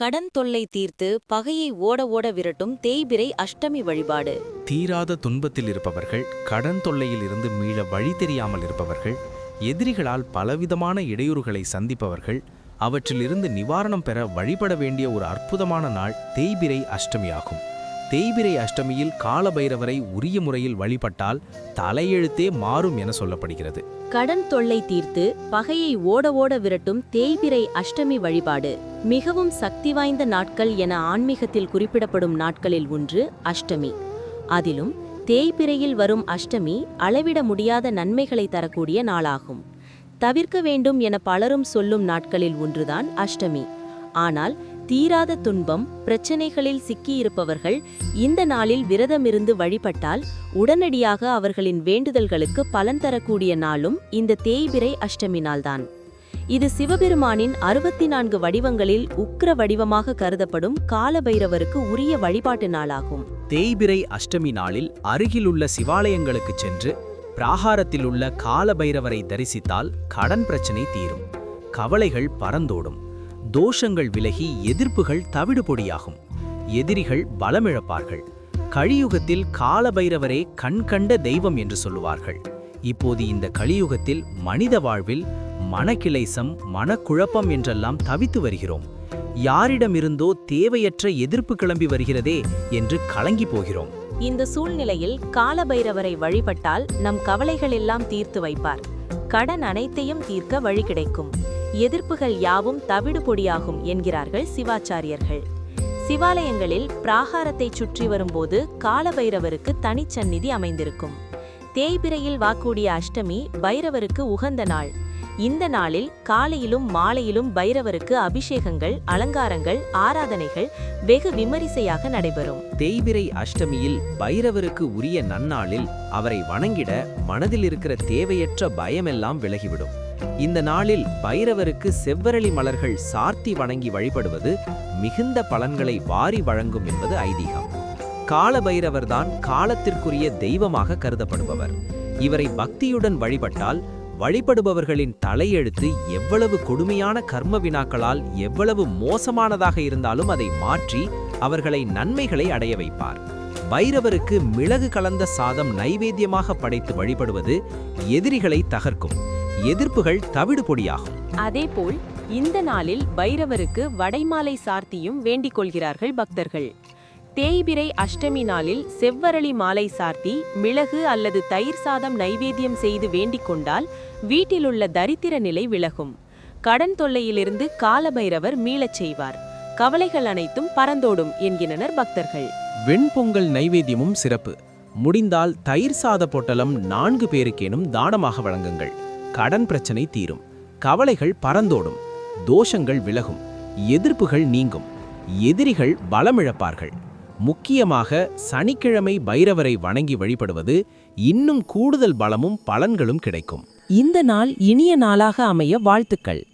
கடன் தொல்லை தீர்த்து பகையை ஓட ஓட விரட்டும் தேய்பிரை அஷ்டமி வழிபாடு. தீராத துன்பத்தில் இருப்பவர்கள் கடன் தொல்லையில் இருந்து மீள வழி தெரியாமல் இருப்பவர்கள் எதிரிகளால் பலவிதமான இடையூறுகளை சந்திப்பவர்கள் அவற்றிலிருந்து நிவாரணம் பெற வழிபட வேண்டிய ஒரு அற்புதமான நாள் தேய்பிரை அஷ்டமியாகும். தேய்பிரை அஷ்டமியில் காலபைரவரை உரிய முறையில் வழிபட்டால் தலையெழுத்தே மாறும் என சொல்லப்படுகிறது. கடன் தொல்லை தீர்த்து பகையை ஓட ஓட விரட்டும் தேய்பிரை அஷ்டமி வழிபாடு மிகவும் சக்தி வாய்ந்த நாட்கள் என ஆன்மீகத்தில் குறிப்பிடப்படும் நாட்களில் ஒன்று அஷ்டமி. அதிலும் தேய்பிரையில் வரும் அஷ்டமி அளவிட முடியாத நன்மைகளை தரக்கூடிய நாளாகும். தவிர்க்க வேண்டும் என பலரும் சொல்லும் நாட்களில் ஒன்றுதான் அஷ்டமி. ஆனால் தீராத துன்பம் பிரச்சனைகளில் சிக்கியிருப்பவர்கள் இந்த நாளில் விரதமிருந்து வழிபட்டால் உடனடியாக அவர்களின் வேண்டுதல்களுக்கு பலன் தரக்கூடிய நாளும் இந்த தேய்பிரை அஷ்டமி நாள்தான். இது சிவபெருமானின் அறுபத்தி நான்கு வடிவங்களில் உக்ர வடிவமாக கருதப்படும் காலபைரவருக்கு உரிய வழிபாட்டு நாளாகும். தேய்பிரை அஷ்டமி நாளில் அருகிலுள்ள சிவாலயங்களுக்கு சென்று பிராகாரத்தில் உள்ள காலபைரவரை தரிசித்தால் கடன் பிரச்சனை தீரும். கவலைகள் பறந்தோடும். தோஷங்கள் விலகி எதிர்ப்புகள் தவிடுபொடியாகும். எதிரிகள் பலமிழப்பார்கள். கலியுகத்தில் காலபைரவரே கண்கண்ட தெய்வம் என்று சொல்லுவார்கள். இப்போது இந்த கலியுகத்தில் மனித வாழ்வில் மனக்கிளைசம் மனக்குழப்பம் என்றெல்லாம் தவித்து வருகிறோம். யாரிடமிருந்தோ தேவையற்ற எதிர்ப்பு கிளம்பி வருகிறதே என்று கலங்கி போகிறோம். இந்த சூழ்நிலையில் காலபைரவரை வழிபட்டால் நம் கவலைகள் எல்லாம் தீர்த்து வைப்பார். கடன் அனைத்தையும் தீர்க்க வழி கிடைக்கும். எதிர்ப்புகள் யாவும் தவிடு பொடியாகும் என்கிறார்கள் சிவாச்சாரியர்கள். சிவாலயங்களில் பிராகாரத்தைச் சுற்றி வரும்போது காலபைரவருக்கு தனிச்சந்நிதி அமைந்திருக்கும். தேய்பிரையில் வாக்கூடிய அஷ்டமி பைரவருக்கு உகந்த நாள். இந்த நாளில் காலையிலும் மாலையிலும் பைரவருக்கு அபிஷேகங்கள் அலங்காரங்கள் ஆராதனைகள் வெகு விமரிசையாக நடைபெறும். தேய்பிரை அஷ்டமியில் பைரவருக்கு உரிய நன்னாளில் அவரை வணங்கிட மனதில் இருக்கிற தேவையற்ற பயமெல்லாம் விலகிவிடும். இந்த நாளில் பைரவருக்கு செவ்வரளி மலர்கள் சார்த்தி வணங்கி வழிபடுவது மிகுந்த பலன்களை வாரி வழங்கும் என்பது ஐதீகம். காலபைரவர்தான் காலத்திற்குரிய தெய்வமாக கருதப்படுபவர். இவரை பக்தியுடன் வழிபட்டால் வழிபடுபவர்களின் தலையெழுத்து எவ்வளவு கொடுமையான கர்ம வினாக்களால் எவ்வளவு மோசமானதாக இருந்தாலும் அதை மாற்றி அவர்களை நன்மைகளை அடைய வைப்பார். பைரவருக்கு மிளகு கலந்த சாதம் நைவேத்தியமாக படைத்து வழிபடுவது எதிரிகளை தகர்க்கும். எதிர்ப்புகள் தவிடு பொடியாகும். அதேபோல் இந்த நாளில் பைரவருக்கு வடைமாலை சார்த்தியும் வேண்டிக் கொள்கிறார்கள் பக்தர்கள். தேய்பிரை அஷ்டமி நாளில் செவ்வரளி மாலை சார்த்தி மிளகு அல்லது தயிர் சாதம் நைவேத்தியம் செய்து வேண்டிக் கொண்டால் வீட்டிலுள்ள தரித்திர நிலை விலகும். கடன் தொல்லையிலிருந்து காலபைரவர் மீளச் செய்வார். கவலைகள் அனைத்தும் பறந்தோடும் என்கின்றனர் பக்தர்கள். வெண்பொங்கல் நைவேத்தியமும் சிறப்பு. முடிந்தால் தயிர் சாத பொட்டலம் நான்கு பேருக்கேனும் தானமாக வழங்குங்கள். கடன் பிரச்சனை தீரும். கவலைகள் பறந்தோடும். தோஷங்கள் விலகும். எதிர்ப்புகள் நீங்கும். எதிரிகள் பலமிழப்பார்கள். முக்கியமாக சனிக்கிழமை பைரவரை வணங்கி வழிபடுவது இன்னும் கூடுதல் பலமும் பலன்களும் கிடைக்கும். இந்த நாள் இனிய நாளாக அமைய வாழ்த்துக்கள்.